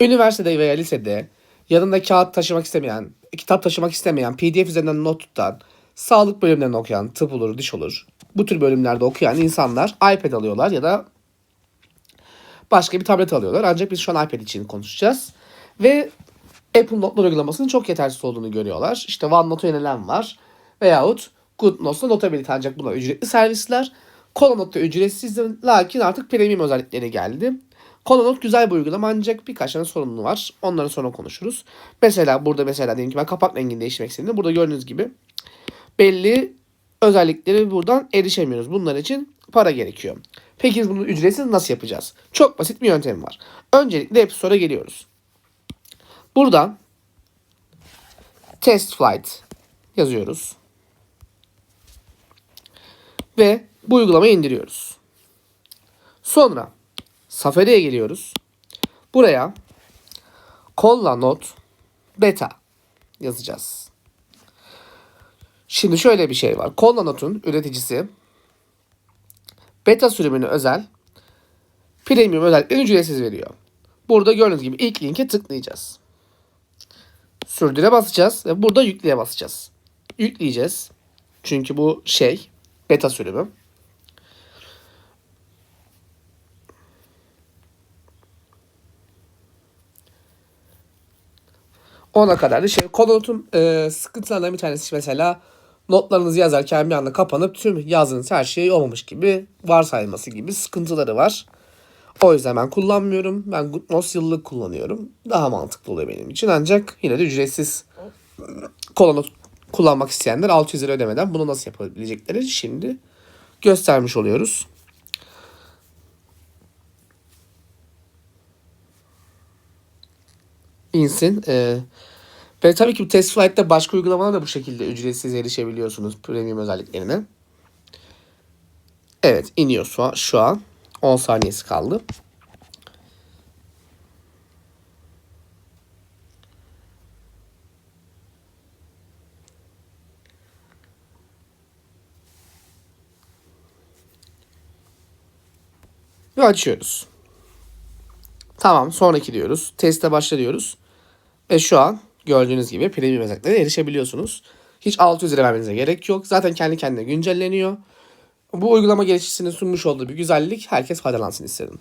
Üniversitede veya lisede yanında kağıt taşımak istemeyen, kitap taşımak istemeyen, PDF üzerinden not tutan, sağlık bölümlerini okuyan, tıp olur, diş olur. Bu tür bölümlerde okuyan insanlar iPad alıyorlar ya da başka bir tablet alıyorlar. Ancak biz şu an iPad için konuşacağız. Ve Apple Notlar uygulamasının çok yetersiz olduğunu görüyorlar. İşte OneNote'a yönelen var. Veyahut GoodNotes'la Notability ancak bunlar ücretli servisler. Colanote da ücretsiz lakin artık premium özellikleri geldi. Colanote güzel bir uygulama ancak birkaç tane sorunu var. Onları sonra konuşuruz. Mesela burada mesela diyelim ki ben kapak rengini değiştirmek istedim. Burada gördüğünüz gibi belli özellikleri buradan erişemiyoruz. Bunlar için para gerekiyor. Peki biz bunu ücretsiz nasıl yapacağız? Çok basit bir yöntem var. Öncelikle App Store'a geliyoruz. Buradan test flight yazıyoruz. Ve bu uygulamayı indiriyoruz. Sonra Safari'ye geliyoruz. Buraya Colla Note Beta yazacağız. Şimdi şöyle bir şey var. Colla Note'un üreticisi beta sürümünü özel premium özelliklerini ücretsiz veriyor. Burada gördüğünüz gibi ilk linke tıklayacağız. Sürdüre basacağız ve burada yükleye basacağız. Yükleyeceğiz. Çünkü bu şey beta sürümü. Ona kadar da şey Colanote'un e, sıkıntılarından bir tanesi mesela notlarınızı yazarken bir anda kapanıp tüm yazdığınız her şey olmamış gibi varsayılması gibi sıkıntıları var. O yüzden ben kullanmıyorum. Ben GoodNotes yıllık kullanıyorum. Daha mantıklı oluyor benim için. Ancak yine de ücretsiz Colanote kullanmak isteyenler 600 lira ödemeden bunu nasıl yapabilecekleri şimdi göstermiş oluyoruz. İnsin. Ee, ve tabii ki test flight'te başka uygulamalar da bu şekilde ücretsiz erişebiliyorsunuz premium özelliklerine. Evet iniyor şu an. Şu an 10 saniyesi kaldı. Ve açıyoruz. Tamam sonraki diyoruz. Teste başla diyoruz. Ve şu an gördüğünüz gibi premium özelliklere erişebiliyorsunuz. Hiç 600 lira vermenize gerek yok. Zaten kendi kendine güncelleniyor. Bu uygulama geliştiricinin sunmuş olduğu bir güzellik herkes faydalansın istedim.